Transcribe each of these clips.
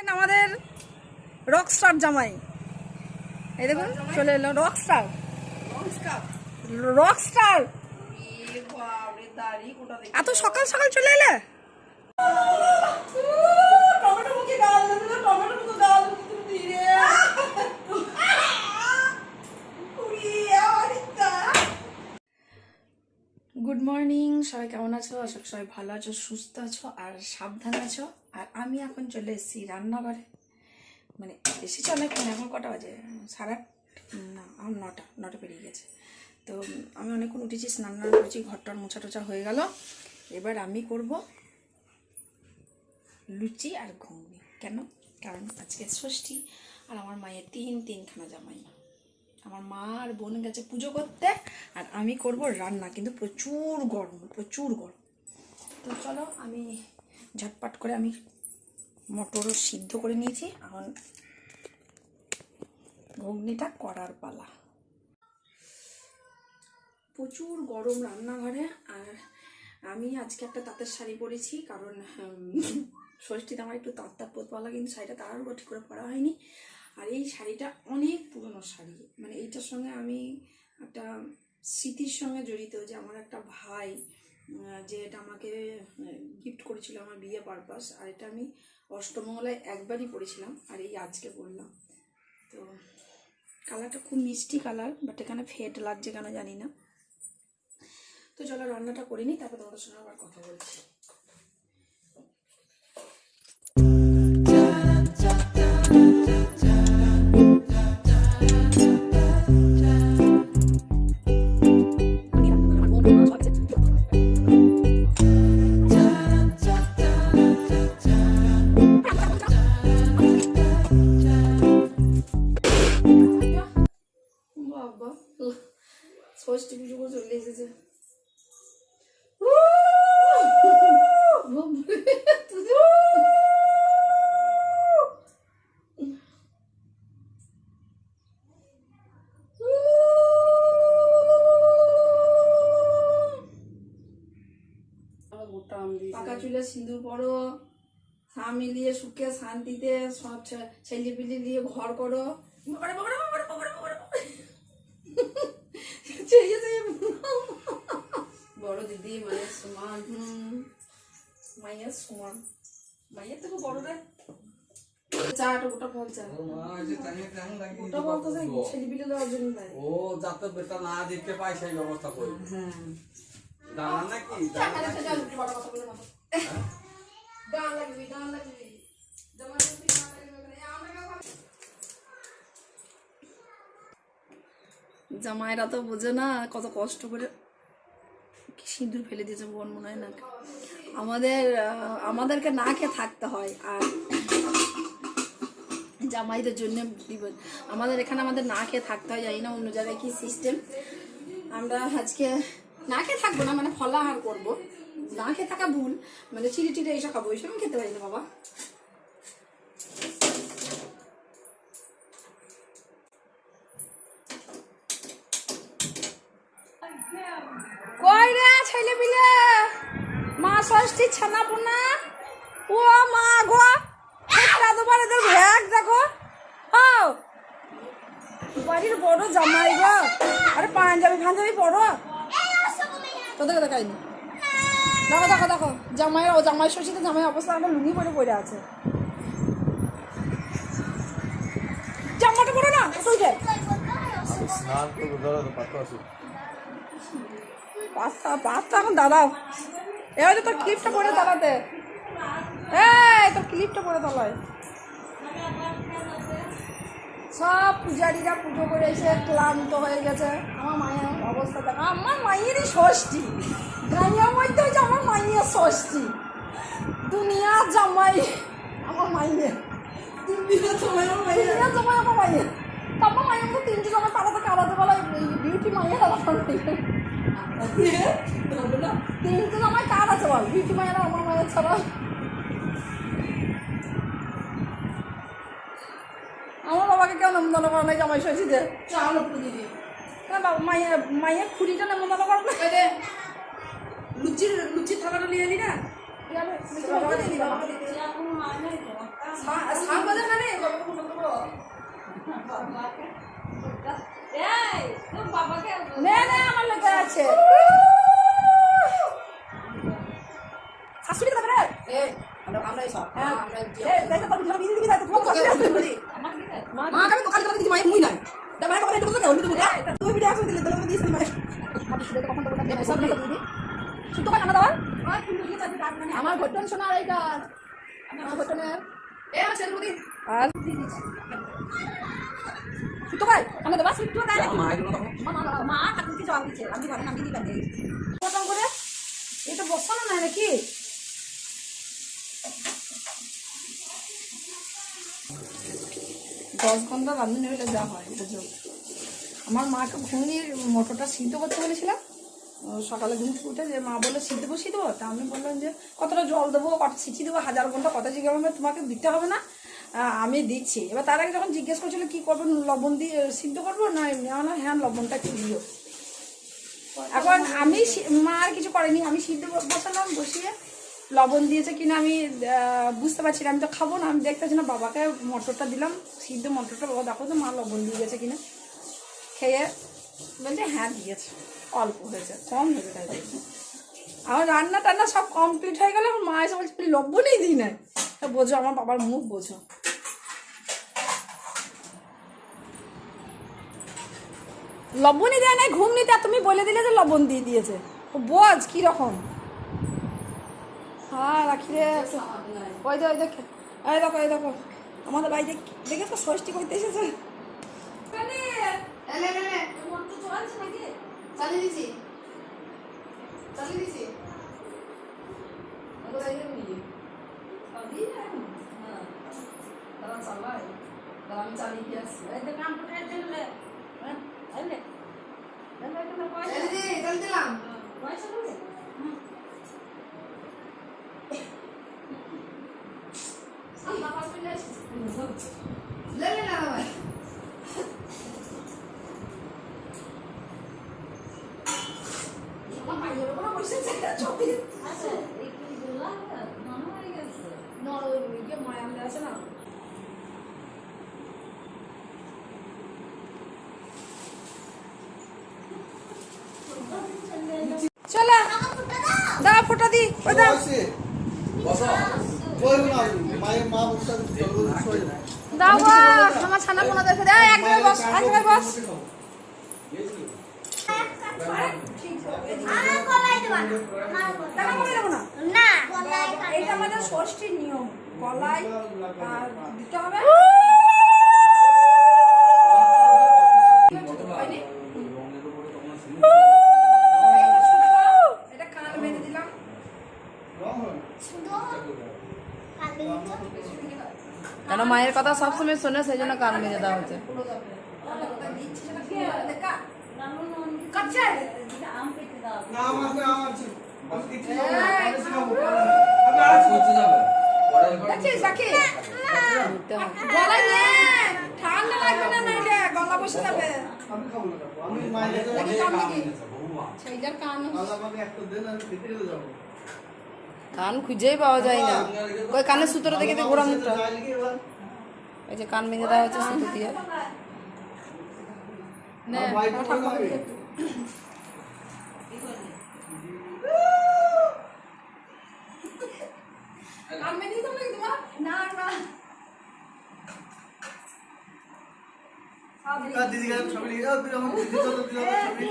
আমাদের রকস্টার জামাই। এই দেখুন চলে এলো রকস্টার রকস্টার এত সকাল সকাল চলে এলে? গুড মর্নিং সবাই কেমন আছো? আশা সবাই ভালো আছো সুস্থ আছো আর সাবধান আছো। আর আমি এখন চলে এসেছি রান্নাঘরে। মানে এসেছি অনেকক্ষণ, এখন কটা বাজে? সাড়ে না আমার নটা নটা পেরিয়ে গেছে। তো আমি অনেকক্ষণ উঠেছি, স্নান টান করেছি ঘরটার মোছা টোছা হয়ে গেল। এবার আমি করব লুচি আর ঘুগনি। কেন? কারণ আজকে ষষ্ঠী, আর আমার মায়ের তিন তিনখানা জামাই। আমার মা আর বোন গেছে পুজো করতে, আর আমি করব রান্না। কিন্তু প্রচুর গরম প্রচুর গরম। তো চলো, আমি ঝটপট করে আমি মটরও সিদ্ধ করে নিয়েছি। এখন ঘুগনিটা করার পালা। প্রচুর গরম রান্নাঘরে আর আমি আজকে একটা তাঁতের শাড়ি পরেছি কারণ ষষ্ঠীতে আমার একটু তাঁত তাঁত পরতে পারল কিন্তু শাড়িটা তার ঠিক করে পরা হয়নি। আর এই শাড়িটা অনেক পুরনো শাড়ি। মানে এইটার সঙ্গে আমি একটা স্মৃতির সঙ্গে জড়িত যে আমার একটা ভাই যে এটা আমাকে গিফট করেছিল আমার বিয়ে পারপাস আর এটা আমি অষ্টমঙ্গলায় একবারই পরেছিলাম আর এই আজকে পরলাম তো কালারটা খুব মিষ্টি কালার বাট এখানে ফেট লাগছে কেন জানি না। তো চলো রান্নাটা করিনি তারপর তোমাদের সঙ্গে আবার কথা বলছি। চুলে সিঁদুর পরো স্বামী নিয়ে সুখে শান্তিতে সব ছেলে পিলে নিয়ে ঘর করো। বড় দিদি মায়ের সমান। হুম, মাইয়ের সমান। মায়ের থেকে বড় রে। চাটা ছেলে পিলে দেওয়ার জন্য ও যাতে বেটা না দিতে পায় সেই ব্যবস্থা করি। হ্যাঁ। নাকি জামাইরা তো বোঝে না, কত কষ্ট করে সিঁদুর ফেলে দিয়েছে বোন মনে হয় না আমাদের আমাদেরকে না খেয়ে থাকতে হয় আর জামাইদের জন্য বিপদ আমাদের এখানে আমাদের না খেয়ে থাকতে হয়, জানি না অন্য জায়গায় কি সিস্টেম আমরা আজকে না খেয়ে থাকব না মানে ফলাহার করব। না খেয়ে থাকা ভুল। মানে চিড়ি টিড়ে এইসব খাব, এইসব আমি খেতে পারি না, বাবা। কই রে ছেলে মা ও মা দেখো। বাড়ির বড় জামাই পাঞ্জাবি পড়ো তোদেরকে দেখাইনি। দেখো দেখো দেখো জামাই ও জামাই ষষ্ঠীতে জামাই অবস্থা আমার লুঙ্গি পরে পড়ে আছে। জামাটা পড়ো না উঠে। স্নান করব ধরো তো পাত্র আছে পাঁচটা পাঁচটা এখন দাঁড়াও এবার তোর ক্লিপটা পরে দাঁড়াতে এই, তোর ক্লিপটা পরে দাঁড়ায় সব পূজারীরা পুজো করে এসে ক্লান্ত হয়ে গেছে। আমার মায়ের অবস্থা দেখো। আমার মায়েরই ষষ্ঠী। গাইয়ার মধ্যে হচ্ছে আমার মায়ের ষষ্ঠী। দুনিয়া জামাই আমার মাইয়ের দুনিয়া জামাই আমার মাইয়ের দুনিয়া জামাই আমার মাইয়ের তারপর মায়ের মতো তিনটে জামাই পাড়া থেকে আলাদা বলা বিউটি মাইয়ের আলাদা মাইয়ের তিনটে জামাই কার আছে বল বিউটি মায়ের আমার মায়ের ছাড়া। আমার বাবাকে কেউ নেমন্তন্ন করে নাই জামাই উপরে দিদি না বাবা খুঁড়িটা নেমন্তন্ন করে না লুচির লুচি থালাটা নিয়ে এলি না? বাবাকে দিয়ে দিই, বাবাকে দিয়ে দিই। শাক বাজার মানে বাবাকে ফোন করব এই তোর বাবাকে নে নে আমার লেগে আছে শাশুড়ি কথা রে এই আমরা আমরা এই সব হ্যাঁ আমরা এ দেখো তো তুমি বিয়ে দিবি তাই তো তোমার শাশুড়ি আসবে বলি আমাকে দিতে মা আমি তো কাল কথা দিছি মায়ের মুই নাই তা মায়ের কথা এটা তো বলি তো তুমি ভিডিও আসবে দিলে দিলে দিছি মায়ের আমি শুধু কখন তো বলতে সব দিলে দিদি শুধু কাজ আমাদের আমার ঘটন শোনা আর এইটা আমার ঘটনের এ আমার ছেলে বুদি আর শুধু কাজ আমি দেবা শুধু কাজ মা এগুলো তখন মা মা মা কাকুকে জবাব দিচ্ছে আমি দিলাম করে? এটা বসানো নাই নাকি দশ ঘণ্টা রাঁধুনি হলে যা হয়, বুঝো। আমার মাকে ঘুগনির মোটরটা সিদ্ধ করতে বলেছিলাম। সকালে ঘুম উঠে যে মা বলে সিদ্ধ বসিয়ে দেবো? তা আমি বললাম যে, কতটা জল দেবো? কত সিঁচি দেবো? হাজার ঘণ্টা কত জিজ্ঞাসা করবে তোমাকে দিতে হবে না? আমি দিচ্ছি। এবার তার আগে যখন জিজ্ঞেস করছিল, কি করব? লবণ দিয়ে, সিদ্ধ করব? না, এমনি আমার হ্যাঁ লবণটা একটু দিও। এখন আমি মা আর কিছু করেনি, আমি সিদ্ধ বসালাম, বসিয়ে লবণ দিয়েছে কিনা আমি বুঝতে পারছি না, আমি তো খাব না, আমি দেখতেছি না, বাবাকে মটরটা দিলাম, সিদ্ধ মটরটা, বাবা দেখো তো মা লবণ দিয়ে গেছে কিনা। খেয়ে বলছে হ্যাঁ দিয়েছে, অল্প হয়েছে, কম হয়েছে তাই। আমার রান্না টান্না সব কমপ্লিট হয়ে গেল আমার মা এসে বলছে "তুই লবণই দিই না বোঝো, আমার বাবার মুখ বোঝো। লবণই দেয় নাই ঘুম নিতে তুমি বলে দিলে যে লবণ দিয়ে দিয়েছে ও বোঝ কীরকম হ্যাঁ রাখি রে ওই দে ওই দেখে এই দেখো এই দেখো আমাদের বাড়িতে দেখে তো ষষ্ঠী করতে এসেছে চালিয়ে দিছি চালিয়ে দিছি ওটা এই নিয়ে চালিয়ে হ্যাঁ দাঁড়া চালাই দাঁড়া আমি চালিয়ে দিয়ে আসছি এই দেখ কাম কোথায় দিলে হ্যাঁ এলে এলে তো পয়সা এলে দি চালিয়ে দিলাম পয়সা দেবে সাদা পাঁচ মিনিট লে লে না ভাই আমার ভাইয়ের উপরে বসেছে ছবি আচ্ছা এই কি বললা মনে হয়ে গেছে নর ওই ইয়ে ময়াম দেওয়া আছে চলো দাও ফোটা দি ওই দাও। আমার ছানা পোনা দেখে দাও এক বস এক জায়গায় বস। কান বেঁধে মায়ের কথা সবসময় শোনে সেই জন্য কান মেজে দেওয়া হচ্ছে? না আমাকে আমার ছিল আমি কিছু করতে যাবে। পরে দেখছিস রাখি নে ঠান্ডা লাগবে না নাইলে? গলা বসে যাবে। আমি খাব না আমি মায়ের কাছে অনেক কাম এনেছে বহুমা সেইটার কান আল্লাহ আমাকে একটা দেন আমি খেতে খেতে কান খুঁজেই পাওয়া যায় না। ওই কানের সুতোটা দেখে তো ঘোরা যাই এই যে কান মেজে দেওয়া হচ্ছে সুতো দিয়ে। নে আমার ভাই কথা ঠাকুর বলবে। হবে। কান মেরে দিতাম নাকি তোমার না না দিদি গায়ে ছবি লিখে দাও, তুই আমার দিদি চলো তুই আমার ছবি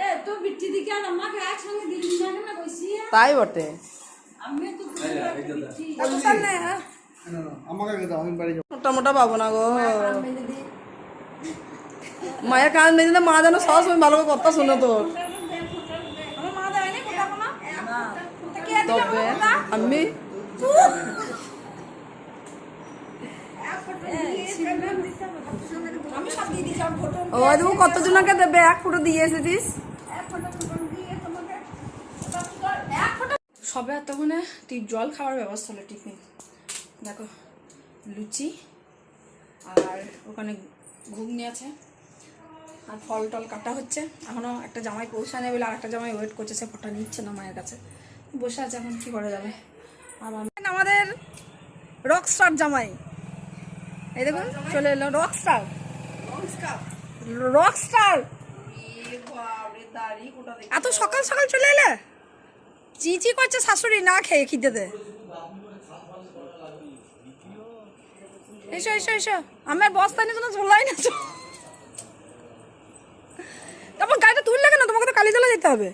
এ তো বিটি। তাই মোটা মোটা পাবো না গো। মায়ের কান মেঝে মা যেন সবসময় ভালো করে কথা শুনে তোর আমার মা দেয়নি কোথা কোনো তা কে দিল তবে আমি কতজনকে দেবে? এক ফুটো দিয়ে এসেছিস? সবে এতক্ষণে টিপ জল খাওয়ার ব্যবস্থা হলো টিফিন। দেখো, লুচি আর ওখানে ঘুগনি আছে আর ফল টল কাটা হচ্ছে। এখনও একটা জামাই পৌঁছানে বলে আর একটা জামাই ওয়েট করছে, সে ফটা নিচ্ছে না মায়ের কাছে। বসে আছে, এখন কি করা যাবে? আমাদের রক স্টার জামাই। এই দেখুন, চলে এলো। রক স্টার রক স্টার এত সকাল সকাল চলে এলে? চি চি করছে শাশুড়ি, না খেয়ে খিদেতে এসো এসো এসো। আমার বস্তা নিয়ে কোনো ঝোলাই না। তারপর গাড়িটা তুললে কেন? তোমাকে তো কালীতলা যেতে হবে।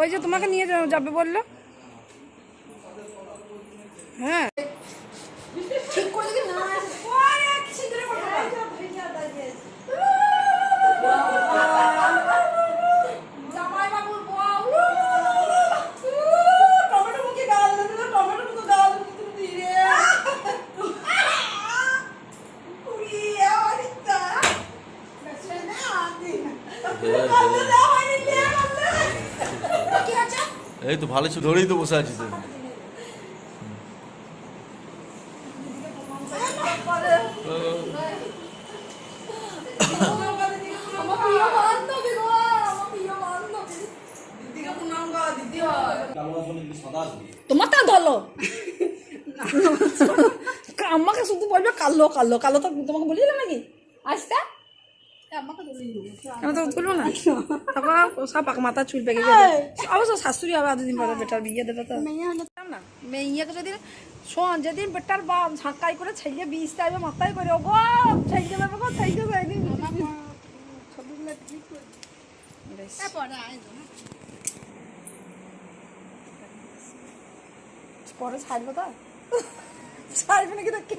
ওই যে তোমাকে নিয়ে যাবে বলল? হ্যাঁ। ঠিক করে না ওরে, ছিদ্রে করতে পারে। জামাই বাবুর বউ। টমেটো মুখে গাল দিল, টমেটো মুখে গাল দিল রে। উড়ি, আমার ইচ্ছা। গালটা দেওয়া হয়নি, লে, গালটা। কি আছে? এই তো ভালো ছিল, ধরেই তো বসে আছিস। তোমার তা ধরলো আমাকে শুধু বলবে কালো কালো কালো তো তোমাকে বলিলাম নাকি তো তুলবো না? সব পাক মাথা চুল পেকে গেছে অবশ্য শাশুড়ি আবার দুদিন পরে বেটার বিয়ে দেবে তো। না? মেয়েকে যদি শোন যেদিন বেটার বা ঝাঁকাই করে ছেলে বিষ চাইবে মাথায় করে ও গো ছেলে দেবে গো ছেলে দেবে পরে ছাড়বো তো? ছাড়বে নাকি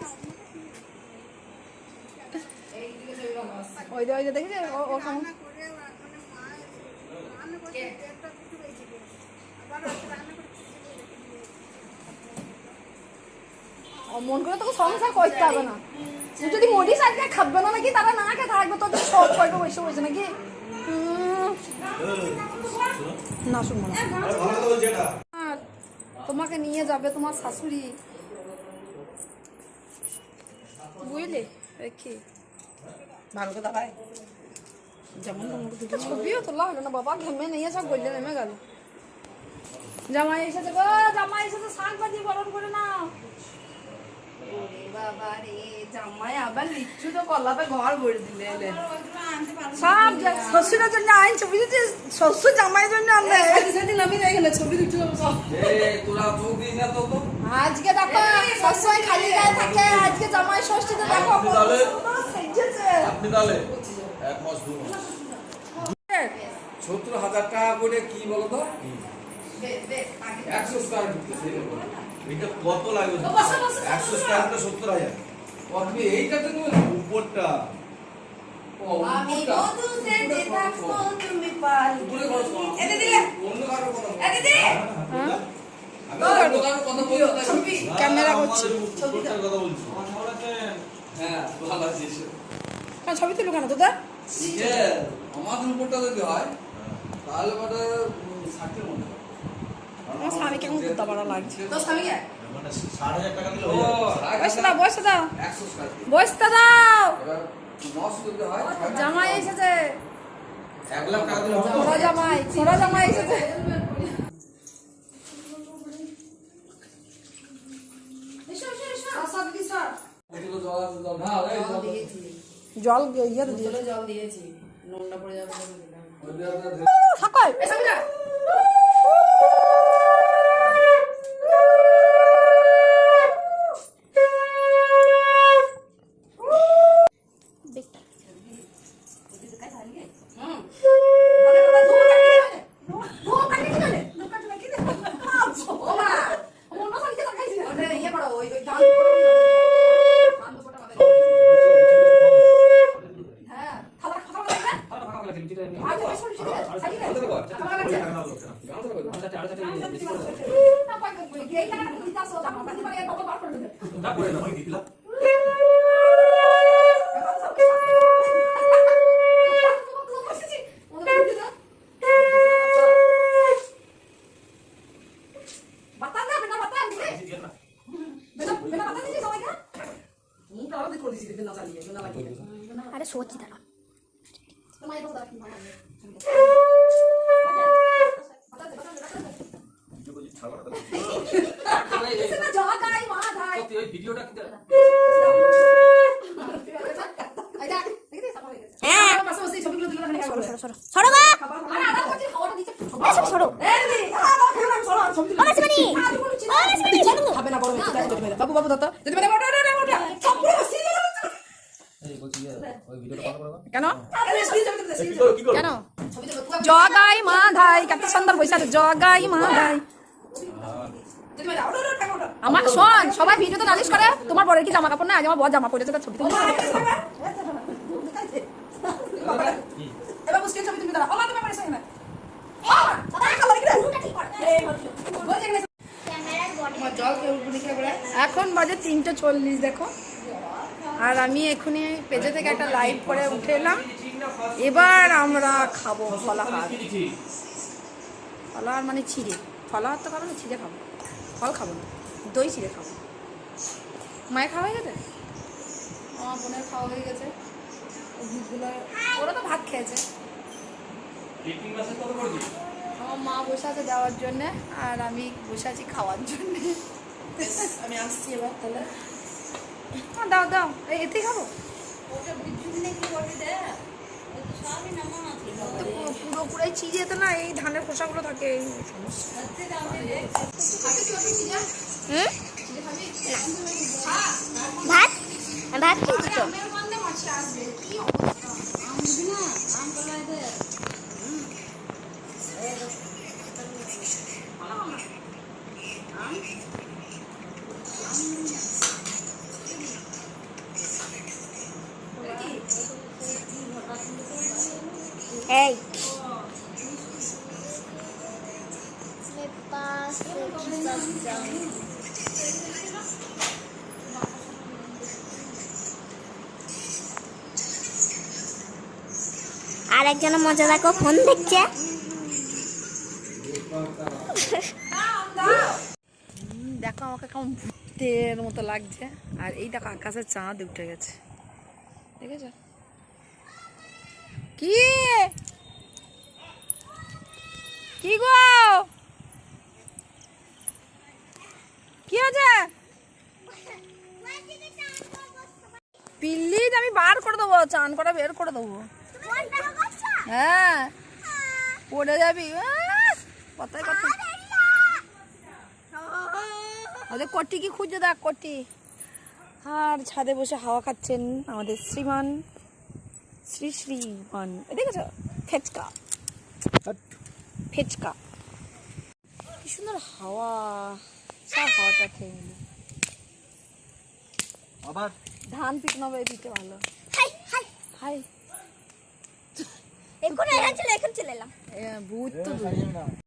ওই যে ওই যে দেখেছে ও কেমন মন করে তোকে সংসার করতে হবে না। তুই যদি মরিস আজকে খাবে না নাকি তারা না খেয়ে থাকবে তোদের সব করবে বসে বসে নাকি? না শুনব না। তোমাকে নিয়ে যাবে তোমার শাশুড়ি। বুঝলে? দেখি ভালো কথা ভাই। যেমন ছবিও তোলা হলো না বাবা ঘেমে নিয়ে সব গলে নেমে গেল। জামাই এসেছে গো জামাই এসেছে শাক ভাজি গরম করে নাও। সব শ্বশুরের জন্য শ্বশুর জামাইয়ের আনলে। সেদিন আমি ছবি দিচ্ছিল দিস না তো তো। আজকে দেখো সবসময় খালি গায়ে থাকে আজকে জামাই ষষ্ঠীতে দেখো আপনি তাহলে? আপনি এক মাস দু মাস। সত্তর হাজার টাকা করে কি বলো তো? একশো স্কোয়ার ফিট এটা কত লাগবে? একশো স্কোয়ার মিটার সত্তর হাজার। তুমি এইটাতে নেবে উপরটা ক্যামেরা করছি। কথা বলছি। হ্যাঁ ভালো আছিস কেন ছবি তুলো কেন তোদের? যে আমাদের উপরটা যদি হয় তাহলে মানে ষাটের মধ্যে আমার স্বামী কেমন কুত্তা পাড়া লাগছে? তোর স্বামীকে দাও বসতে দাও। ফিট। বসতে দাও। এবার নশো যদি হয় ছয় জামাই এসেছে। তো? জামাই এসেছে এসো এসো এসো আসাদ কিসার ওদিকে জল আছে, জল ঢাল, এই জল। দিয়েছি জল ইয়ে দিয়ে জল দিয়েছি নোংরা পড়ে যাবে বলে দিলাম। ওদিকে থাকো এসব না হুম ওটা ইয়ে করো ওই ওই ধান ধান দুপুরটা মাথায় দাও। হ্যাঁ থালা খাতা লাগবে আজ বেশ করে ছিল সাইকেল আমাদের ঘর। খাতা লাগছে আমাদের ঘর। না পাই কই এই টাকা দিতে আসো জামা পাতি পারে কত বার করে দেবে আরে সত্যি দাঁড়া তোমার জগাই মাধাই ওই ভিডিওটা কি এই দেখ, দেখি সাফা হয়ে গেছে। হ্যাঁ আমার পাশে বসে এই ছবিগুলো তুলে রাখা সরো হবে। সরো সরো সরো গো আরে আদা করছি, খাওয়াটা দিচ্ছে। এসব সরো এই দিদি, আদা খেলাম, সরো, ছবি তুলে- ও মাসিমানি আদা করছি। ও মাসিমানি বলো খাবে না, বড় হয়েছে, তাই জেঠিমা এলো। বাবু, বাবু, দত্ত। জেঠিমা এলো, ওটা, ওটা, ওটা, ওটা। সব পুরো সিরিয়াল হচ্ছে। কেন? কেন? জগাই মাধাই কত সুন্দর আছে জগাই ওটা, ওটা। আমার শোন সবাই ভিডিওতে নালিশ করে তোমার বরের কি জামা কাপড় না আজ আমার বর জামা পরেছে তার ছবি মা মা এখন বাজে তিনটে চল্লিশ দেখো। আর আমি এখনই পেজে থেকে একটা লাইভ করে উঠে এলাম। এবার আমরা খাব ফলাহার। ফলাহার মানে চিড়ে ফলাহার তো খাব না চিড়ে খাব। ফল খাব না, দই চিড়ে খাব। মায়ের খাওয়া হয়ে গেছে? আমার বোনের খাওয়া হয়ে গেছে। ওরা তো ভাত খেয়েছে। আমার মা বসে আছে দেওয়ার জন্যে, আর আমি বসে আছি খাওয়ার জন্যে। আমি আসছি এবার তাহলে। দাও দাও। এই এতেই খাব? তো পুরো পুরোপুরাই চিজে তো না এই ধানের খোসাগুলো থাকে এই ভাত? ভাত খেয়েছি তো আর একজনের মজা দেখো ফোন দেখছে। দেখো আমাকে কেমন ভূতের মতো লাগছে। আর এই দেখো আকাশে চাঁদ উঠে গেছে। দেখেছ? কি? কি গো? কি আছে পিল্লি আমি বার করে দেবো চান করা বের করে দেবো। হ্যাঁ পড়ে যাবি। কথায় কথা ওদের কটি কি খুঁজে দেখ কটি। আর ছাদে বসে হাওয়া খাচ্ছেন আমাদের শ্রীমান শ্রী শ্রীমান। দেখেছ? ফেচকা। ফেচকা। কি সুন্দর হাওয়া। সব হাওয়াটা খেয়ে নিল। আবার? ধান পিটনো হবে পিঠে ভালো। Hi hi. হাই। এখন এখান চলে এখন চলে এলাম ভূত তো দূরে।